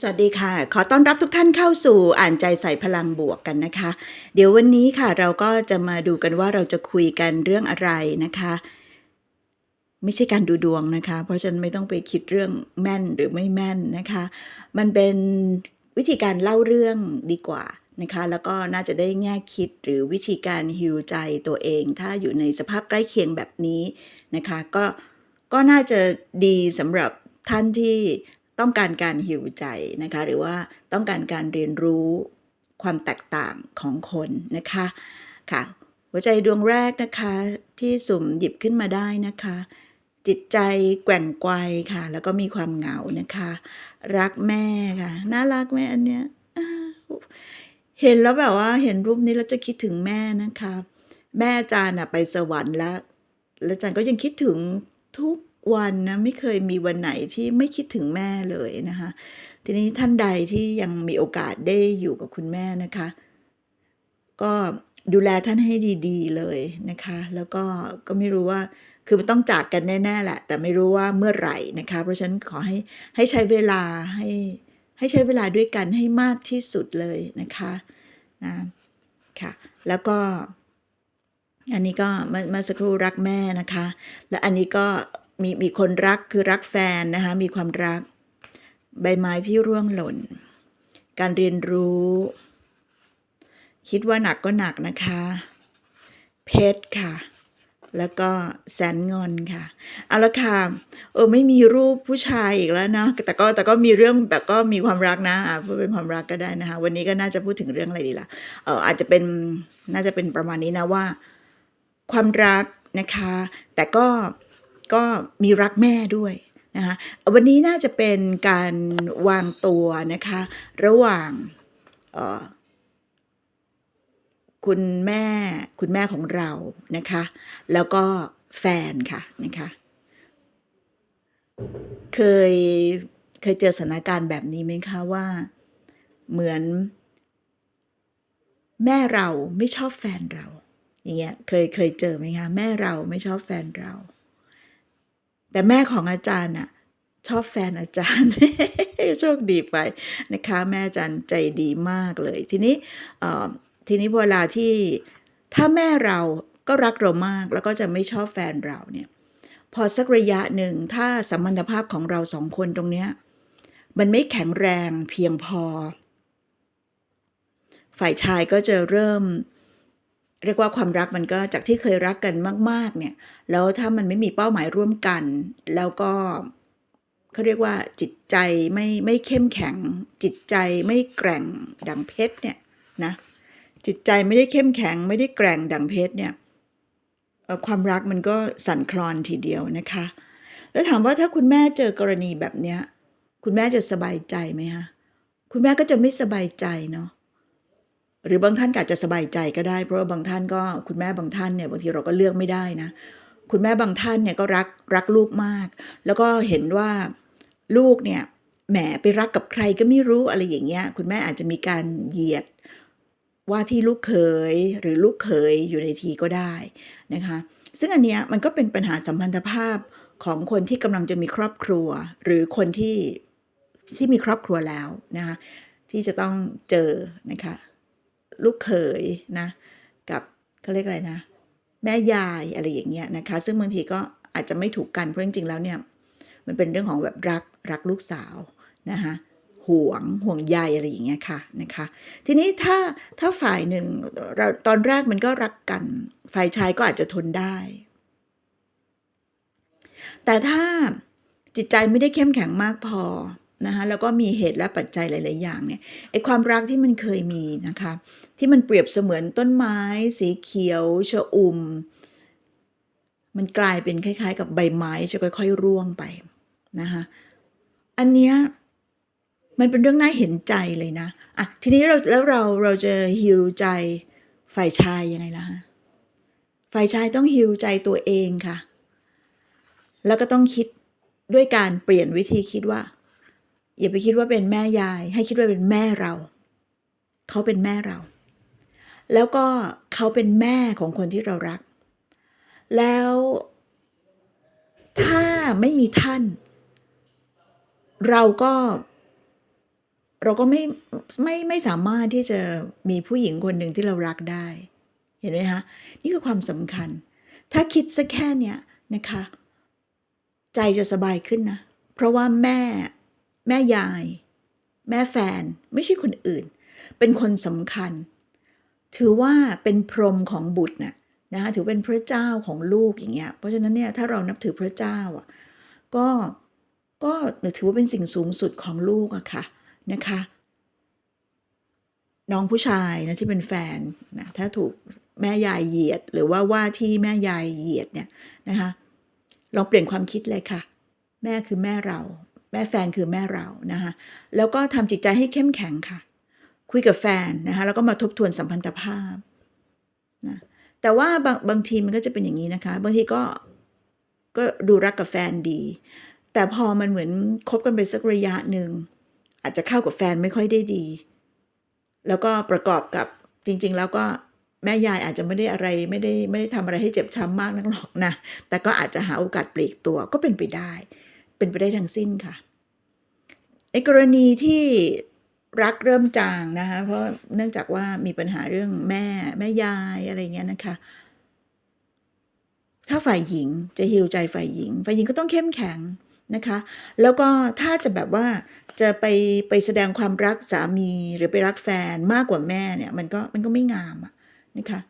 สวัสดีค่ะ ขอต้อนรับทุกท่านเข้าสู่อ่านใจใส่พลังบวกกันนะคะ เดี๋ยววันนี้ค่ะเราก็จะมาดูกันว่าเราจะคุยกันเรื่องอะไรนะคะ ไม่ใช่การดูดวงนะคะ เพราะฉะนันไม่ต้องไปคิดเรื่องแม่นหรือไม่แม่นนะคะ มันเป็นวิธีการเล่าเรื่องดีกว่านะคะ แล้วก็น่าจะได้แง่คิดหรือวิธีการฮิวใจตัวเอง ถ้าอยู่ในสภาพใกล้เคียงแบบนี้นะคะ ก็ก็น่าจะดีสำหรับท่านที่ ต้องการการฮิวใจนะคะหรือว่าต้องการการเรียนรู้ความแตกต่างของคนนะคะค่ะหัวใจดวงแรกนะคะที่สุ่มหยิบขึ้นมาได้นะคะ จิตใจแกว่งไกวค่ะ แล้วก็มีความเหงานะคะ รักแม่ค่ะน่ารักไหมอันเนี้ยเห็นแล้วแบบว่าเห็นรูปนี้แล้วจะคิดถึงแม่นะคะ แม่อาจารย์ไปสวรรค์แล้วแล้วอาจารย์ก็ยังคิดถึงทุก วันนะไม่เคยมีวันไหนที่ไม่คิดถึงแม่เลยนะคะ ทีนี้ท่านใดที่ยังมีโอกาสได้อยู่กับคุณแม่นะคะ ก็ดูแลท่านให้ดีๆเลยนะคะ แล้วก็ก็ไม่รู้ว่าคือมันต้องจากกันแน่ๆแหละ แต่ไม่รู้ว่าเมื่อไหร่นะคะ เพราะฉะนั้นขอให้ให้ใช้เวลาให้ให้ใช้เวลาด้วยกันให้มากที่สุดเลยนะคะนะค่ะแล้วก็ อันนี้ก็เมื่อเมื่อสักครู่รักแม่นะคะ และอันนี้ก็ มีมีคนรักคือรักแฟนนะคะมีความรัก ใบไม้ที่ร่วงหล่น การเรียนรู้ คิดว่าหนักก็หนักนะคะ เพชรค่ะ แล้วก็แสนงอนค่ะเอาละค่ะเออไม่มีรูปผู้ชายอีกแล้วเนาะแต่ก็แต่ก็มีเรื่องแบบก็มีความรักนะอ่าเป็นความรักก็ได้นะคะ วันนี้ก็น่าจะพูดถึงเรื่องอะไรดีล่ะเอออาจจะเป็นน่าจะเป็นประมาณนี้นะว่า ความรักนะคะ แต่ก็ ก็มีรักแม่ด้วยนะคะวันนี้น่าจะเป็นการวางตัวนะคะระหว่างออคุณแม่คุณแม่ของเรานะคะ แล้วก็แฟนค่ะนะคะเคยเคยเจอสถานการณ์แบบนี้ไหมคะว่าเหมือน แม่เราไม่ชอบแฟนเรา อย่างเงี้ยเคยเคยเจอไหมคะแม่เราไม่ชอบแฟนเรา แต่แม่ของอาจารย์น่ะชอบแฟนอาจารย์โชคดีไปนะคะ แม่อาจารย์ใจดีมากเลย ทีนี้ทีนี้เวลาที่ถ้าแม่เราก็รักเรามากแล้วก็จะไม่ชอบแฟนเราเนี่ยพอสักระยะหนึ่งถ้าสัมพันธภาพของเราสองคนตรงเนี้ยมันไม่แข็งแรงเพียงพอ ฝ่ายชายก็จะเริ่ม เรียกว่าความรักมันก็จากที่เคยรักกันมาก ๆ เนี่ย แล้วถ้ามันไม่มีเป้าหมายร่วมกัน แล้วก็เขาเรียกว่าจิตใจไม่ไม่เข้มแข็ง จิตใจไม่แกร่งดังเพชรเนี่ยนะจิตใจไม่ได้เข้มแข็ง ไม่ได้แกร่งดังเพชรเนี่ยความรักมันก็สั่นคลอนทีเดียวนะคะ แล้วถามว่าถ้าคุณแม่เจอกรณีแบบเนี้ยคุณแม่จะสบายใจไหมคะคุณแม่ก็จะไม่สบายใจเนาะ หรือบางท่านอาจจะสบายใจก็ได้ เพราะว่าบางท่านก็คุณแม่บางท่านเนี่ยบางทีเราก็เลือกไม่ได้นะ คุณแม่บางท่านเนี่ยก็รักรักลูกมาก แล้วก็เห็นว่าลูกเนี่ยแหมไปรักกับใครก็ไม่รู้อะไรอย่างเงี้ย คุณแม่อาจจะมีการเหยียดว่าที่ลูกเขยหรือลูกเขยอยู่ในทีก็ได้นะคะ ซึ่งอันเนี้ยมันก็เป็นปัญหาสัมพันธภาพของคนที่กำลังจะมีครอบครัว หรือคนที่ที่มีครอบครัวแล้วนะคะที่จะต้องเจอนะคะ ลูกเขยนะกับเขาเรียกอะไรนะ แม่ยายอะไรอย่างเงี้ยนะคะ ซึ่งบางทีก็อาจจะไม่ถูกกันเพราะจริงๆแล้วเนี่ยมันเป็นเรื่องของแบบรักรักลูกสาวนะคะห่วงห่วงใยอะไรอย่างเงี้ยค่ะนะคะ ทีนี้ถ้าถ้าฝ่ายหนึ่งเราตอนแรกมันก็รักกัน ฝ่ายชายก็อาจจะทนได้ แต่ถ้าจิตใจไม่ได้เข้มแข็งมากพอ นะคะแล้วก็มีเหตุและปัจจัยหลาย ๆ อย่างเนี่ยไอความรักที่มันเคยมีนะคะที่มันเปรียบเสมือนต้นไม้ สีเขียวชอุ่มมันกลายเป็นคล้าย ๆ กับใบไม้จะค่อย ๆ ร่วงไปนะคะอันเนี้ยมันเป็นเรื่องน่าเห็นใจเลยนะอะทีนี้เราแล้วเราเราจะฮิวใจฝ่ายชายยังไงล่ะฮะฝ่ายชายต้องฮิวใจตัวเองค่ะ แล้วก็ต้องคิดด้วยการเปลี่ยนวิธีคิดว่า อย่าไปคิดว่าเป็นแม่ยาย ให้คิดว่าเป็นแม่เรา เขาเป็นแม่เรา แล้วก็เขาเป็นแม่ของคนที่เรารัก แล้วถ้าไม่มีท่าน เราก็เราก็ไม่ไม่ไม่สามารถที่จะมีผู้หญิงคนหนึ่งที่เรารักได้ เห็นไหมคะนี่คือความสำคัญ ถ้าคิดสักแค่เนี้ยนะคะ ใจจะสบายขึ้นนะ เพราะว่าแม่ แม่ยาย แม่แฟนไม่ใช่คนอื่น เป็นคนสำคัญ ถือว่าเป็นพรหมของบุตรน่ะนะคะถือเป็นพระเจ้าของลูกอย่างเงี้ยเพราะฉะนั้นเนี่ยถ้าเรานับถือพระเจ้าอะก็ก็ถือว่าเป็นสิ่งสูงสุดของลูกอะค่ะนะคะ น้องผู้ชายนะที่เป็นแฟนนะถ้าถูกแม่ยายเหยียด หรือว่าว่าที่แม่ยายเหยียดเนี่ยนะคะลองเปลี่ยนความคิดเลยค่ะ แม่คือแม่เรา ม่แฟนคือแม่เรานะคะแล้วก็ทำจิตใจให้เข้มแข็งค่ะ คุยกับแฟนนะคะแล้วก็มาทบทวนสัมพันธภาพนะแต่ว่าบางบางทีมันก็จะเป็นอย่างนี้นะคะ บางทีก็ก็ดูรักกับแฟนดี แต่พอมันเหมือนคบกันไปสักระยะหนึ่งอาจจะเข้ากับแฟนไม่ค่อยได้ดี แล้วก็ประกอบกับจริง ๆ แล้วก็แม่ยายอาจจะไม่ได้อะไรไม่ได้ไม่ได้ทำอะไรให้เจ็บช้ำมากนักหรอกนะ แต่ก็อาจจะหาโอกาสปลีกตัวก็เป็นไปได้ เป็นไปได้ทั้งสิ้นค่ะ กรณีที่รักเริ่มจางนะคะ เพราะเนื่องจากว่ามีปัญหาเรื่องแม่แม่ยายอะไรเงี้ยนะคะ ถ้าฝ่ายหญิงจะฮิวใจฝ่ายหญิง ฝ่ายหญิงก็ต้องเข้มแข็งนะคะ แล้วก็ถ้าจะแบบว่าจะไปไปแสดงความรักสามีหรือไปรักแฟนมากกว่าแม่เนี่ย มันก็มันก็ไม่งามอะนะคะ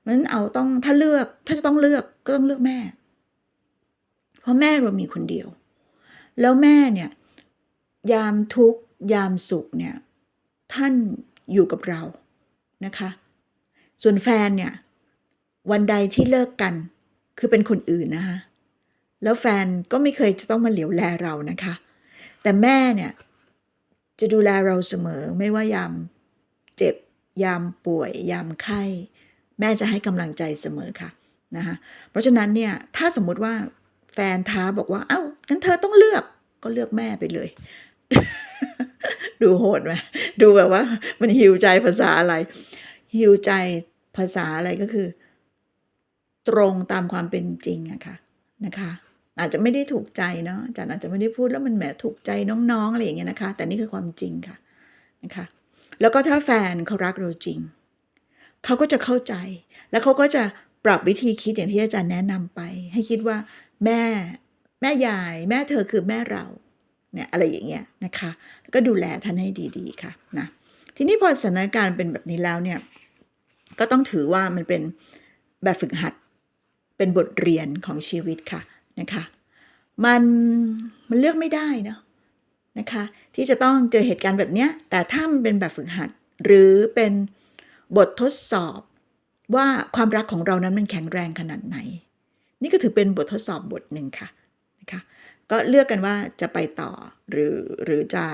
เพราะฉะนั้นเอาต้องถ้าเลือกถ้าจะต้องเลือกก็ต้องเลือกแม่ เพราะแม่เรามีคนเดียว แล้วแม่เนี่ย ยามทุกข์ยามสุขเนี่ยท่านอยู่กับเรานะคะ ส่วนแฟนเนี่ยวันใดที่เลิกกันคือเป็นคนอื่นนะคะแล้วแฟนก็ไม่เคยจะต้องมาเหลียวแลเรานะคะ แต่แม่เนี่ยจะดูแลเราเสมอไม่ว่ายามเจ็บยามป่วย ยามไข้ แม่จะให้กำลังใจเสมอค่ะนะคะเพราะฉะนั้นเนี่ยถ้าสมมุติว่าแฟนท้าบอกว่าเอ้างั้นเธอต้องเลือกก็เลือกแม่ไปเลย ดูโหดไหมดูแบบว่า มันหิวใจภาษาอะไร หิวใจภาษาอะไรก็คือ ตรงตามความเป็นจริงอะค่ะนะคะ อาจจะไม่ได้ถูกใจเนาะอาจารย์อาจจะไม่ได้พูดแล้วมันแหมถูกใจน้องๆอะไรอย่างเงี้ยนะคะ แต่นี่คือความจริงค่ะนะคะ แล้วก็ถ้าแฟนเขารักเราจริงเขาก็จะเข้าใจ แล้วเขาก็จะปรับวิธีคิดอย่างที่อาจารย์แนะนำไป ให้คิดว่าแม่แม่ยาย แม่เธอคือแม่เรา เนี่ยอะไรอย่างเงี้ยนะคะแล้วก็ดูแลท่านให้ดี ๆ ค่ะนะทีนี้พอสถานการณ์เป็นแบบนี้แล้วเนี่ยก็ต้องถือว่ามันเป็นแบบฝึกหัดเป็นบทเรียนของชีวิตค่ะนะคะมันมันเลือกไม่ได้เนาะนะคะที่จะต้องเจอเหตุการณ์แบบเนี้ยแต่ถ้ามันเป็นแบบฝึกหัด หรือเป็นบททดสอบว่าความรักของเรานั้นมันแข็งแรงขนาดไหน นี่ก็ถือเป็นบททดสอบบทหนึ่งค่ะนะคะ ก็เลือกกันว่าจะไปต่อหรือหรือจะ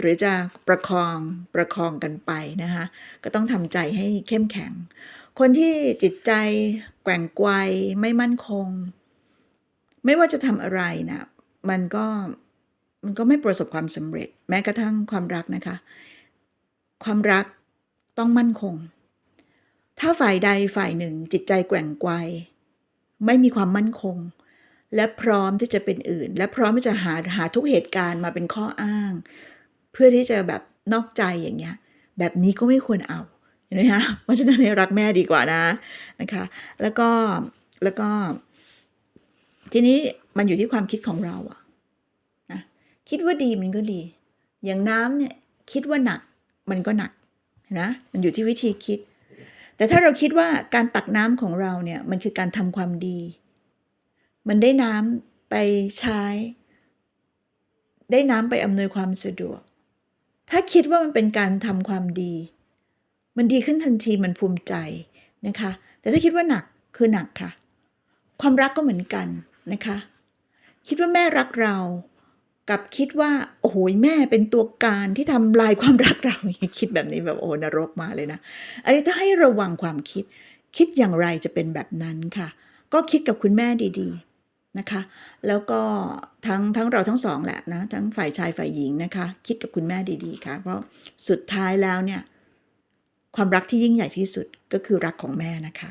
หรือจะประคองประคองกันไปนะคะก็ต้องทำใจให้เข้มแข็ง คนที่จิตใจแกว่งไกวไม่มั่นคง ไม่ว่าจะทำอะไรนะมันก็มันก็ไม่ประสบความสำเร็จ แม้กระทั่งความรักนะคะ ความรักต้องมั่นคง ถ้าฝ่ายใดฝ่ายหนึ่งจิตใจแกว่งไกวไม่มีความมั่นคง และพร้อมที่จะเป็นอื่น และพร้อมที่จะหาหาทุกเหตุการณ์มาเป็นข้ออ้าง เพื่อที่จะแบบนอกใจอย่างเงี้ย แบบนี้ก็ไม่ควรเอาเห็นไหมคะเพราะฉะนั้นรักแม่ดีกว่านะนะคะ แล้วก็แล้วก็ ทีนี้มันอยู่ที่ความคิดของเราอะนะคิดว่าดีมันก็ดี อย่างน้ำเนี่ยคิดว่าหนักมันก็หนักนะมันอยู่ที่วิธีคิด แต่ถ้าเราคิดว่าการตักน้ำของเราเนี่ยมันคือการทำความดี มันได้น้ำไปใช้ ได้น้ำไปอำนวยความสะดวก ถ้าคิดว่ามันเป็นการทำความดี มันดีขึ้นทันทีมันภูมิใจนะคะ แต่ถ้าคิดว่าหนักคือหนักค่ะ ความรักก็เหมือนกันนะคะ คิดว่าแม่รักเรากับคิดว่าโอ้โหแม่เป็นตัวการที่ทำลายความรักเราคิดแบบนี้แบบโอ้นรกมาเลยนะ อันนี้ถ้าให้ระวังความคิด คิดอย่างไรจะเป็นแบบนั้นค่ะ ก็คิดกับคุณแม่ดีๆ นะคะ แล้วก็ทั้งทั้งเราทั้งสองแหละนะทั้งฝ่ายชายฝ่ายหญิงนะคะ คิดกับคุณแม่ดีๆค่ะ เพราะสุดท้ายแล้วเนี่ยความรักที่ยิ่งใหญ่ที่สุดก็คือรักของแม่นะคะ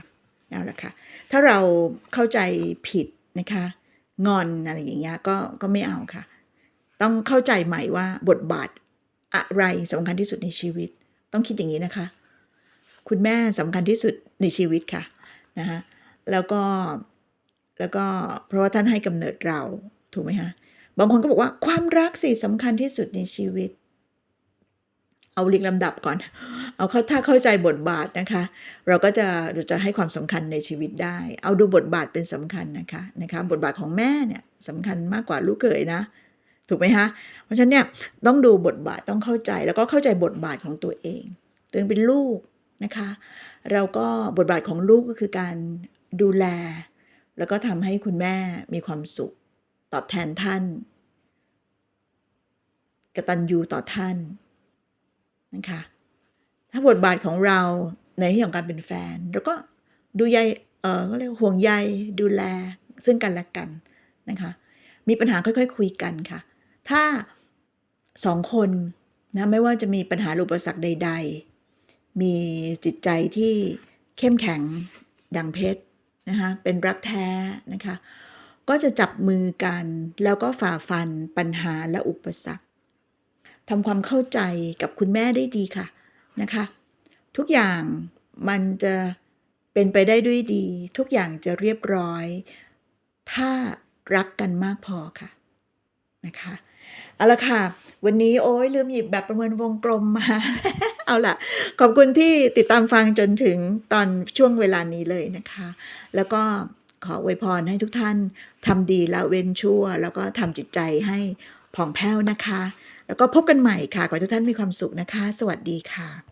เอาละค่ะถ้าเราเข้าใจผิดนะคะงอนอะไรอย่างเงี้ยก็ก็ไม่เอาค่ะ ต้องเข้าใจใหม่ว่าบทบาทอะไรสำคัญที่สุดในชีวิต ต้องคิดอย่างนี้นะคะ คุณแม่สำคัญที่สุดในชีวิตค่ะนะคะแล้วก็ แล้วก็เพราะว่าท่านให้กำเนิดเราถูกไหมคะบางคนก็บอกว่าความรักสิสำคัญที่สุดในชีวิต เอาเรียงลำดับก่อน เอาเข้าถ้าเข้าใจบทบาทนะคะ เราก็จะเราจะให้ความสำคัญในชีวิตได้ เอาดูบทบาทเป็นสำคัญนะคะนะคะบทบาทของแม่เนี่ยสำคัญมากกว่าลูกเขยนะถูกไหมคะเพราะฉะนั้นเนี่ยต้องดูบทบาทต้องเข้าใจแล้วก็เข้าใจบทบาทของตัวเองตัวเองเป็นลูกนะคะ เราก็บทบาทของลูกก็คือการดูแล แล้วก็ทำให้คุณแม่มีความสุข ตอบแทนท่าน กตัญญูต่อท่านนะคะถ้าบทบาทของเราในที่ของการเป็นแฟนเราก็ดูใยเออก็เรียกว่าห่วงใยดูแลซึ่งกันและกันนะคะมีปัญหาค่อยๆคคุยกันค่ะ ถ้าสองคนนะไม่ว่าจะมีปัญหาอุปสรรคใด ๆ มีจิตใจที่เข้มแข็งดังเพชร นะคะเป็นรักแท้นะคะ ก็จะจับมือกันแล้วก็ฝ่าฟันปัญหาและอุปสรรคทำความเข้าใจกับคุณแม่ได้ดีค่ะนะคะ ทุกอย่างมันจะเป็นไปได้ด้วยดี ทุกอย่างจะเรียบร้อย ถ้ารักกันมากพอค่ะ นะคะเอาละค่ะ วันนี้โอ้ยลืมหยิบแบบประเมินวงกลมมา เอาละขอบคุณที่ติดตามฟังจนถึงตอนช่วงเวลานี้เลยนะคะ แล้วก็ขออวยพรให้ทุกท่านทำดีละเว้นชั่ว แล้วก็ทำจิตใจให้ผ่องแผ้วนะคะ แล้วก็พบกันใหม่ค่ะ ขอให้ทุกท่านมีความสุขนะคะ สวัสดีค่ะ